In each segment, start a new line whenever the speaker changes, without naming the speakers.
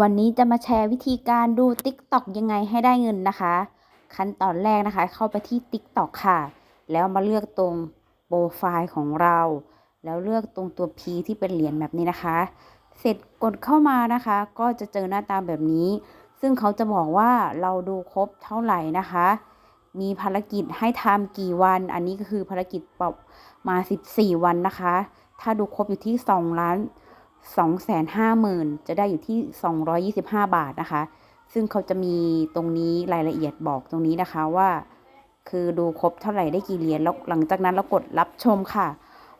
วันนี้จะมาแชร์วิธีการดู TikTok ยังไงให้ได้เงินนะคะ ขั้นตอนแรกนะคะ เข้าไปที่ TikTok ค่ะ แล้วมาเลือกตรงโปรไฟล์ของเรา แล้วเลือกตรงตัว P ที่เป็นเหรียญแบบนี้นะคะ เสร็จกดเข้ามานะคะ ก็จะเจอหน้าตาแบบนี้ ซึ่งเขาจะบอกว่าเราดูครบเท่าไหร่นะคะ มีภารกิจให้ทำกี่วัน อันนี้ก็คือภารกิจปรับมา 14 วันนะคะ ถ้าดูครบอยู่ที่2ล้าน 250,000 จะได้อยู่ที่ 225 บาทนะคะ ซึ่งเขาจะมีตรงนี้รายละเอียดบอกตรงนี้นะคะว่า คือดูครบเท่าไหร่ได้กี่เหรียญแล้วหลังจากนั้นเรากดรับชมค่ะ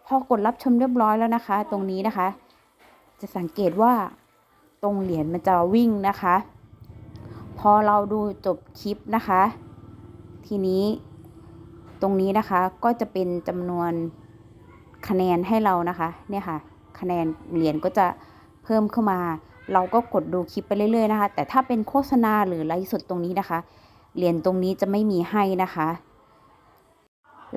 พอกดรับชมเรียบร้อยแล้วนะคะ ตรงนี้นะคะ จะสังเกตว่าตรงเหรียญมันจะวิ่งนะคะ พอเราดูจบคลิปนะคะ ทีนี้ตรงนี้นะคะก็จะเป็นจำนวนคะแนนให้เรานะคะ เนี่ยค่ะ คะแนนเหรียญก็จะเพิ่มเข้ามา เราก็กดดูคลิปไปเรื่อยๆนะคะ แต่ถ้าเป็นโฆษณาหรือไลฟ์สดตรงนี้นะคะ เหรียญตรงนี้จะไม่มีให้นะคะ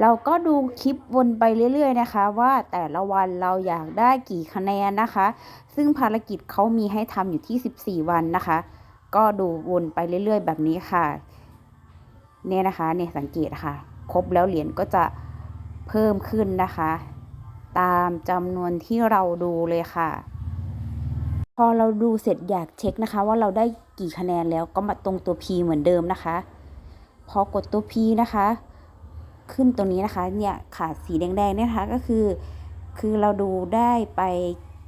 เราก็ดูคลิปวนไปเรื่อยๆนะคะ ว่าแต่ละวันเราอยากได้กี่คะแนนนะคะ ซึ่งภารกิจเขามีให้ทำอยู่ที่ 14 วันนะคะ ก็ดูวนไปเรื่อยๆ แบบนี้ค่ะเนี่ยนะคะเนี่ยสังเกตค่ะ ครบแล้วเหรียญก็จะเพิ่มขึ้นนะคะ ตามจำนวนที่เราดูเลยค่ะ พอเราดูเสร็จอยากเช็คนะคะ ว่าเราได้กี่คะแนนแล้วก็มาตรงตัว P เหมือนเดิมนะคะ พอกดตัว P นะคะ ขึ้นตรงนี้นะคะเนี่ยขาดสีแดงๆเนี่ยนะคะก็คือ คือเราดูได้ไป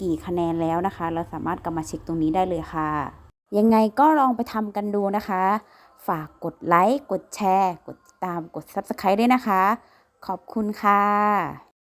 กี่คะแนนแล้วนะคะ เราสามารถกลับมาเช็คตรงนี้ได้เลยค่ะ ยังไงก็ลองไปทำกันดูนะคะ ฝากกดไลค์กดแชร์ กดติดตามกด Subscribe ด้วยนะคะ ขอบคุณค่ะ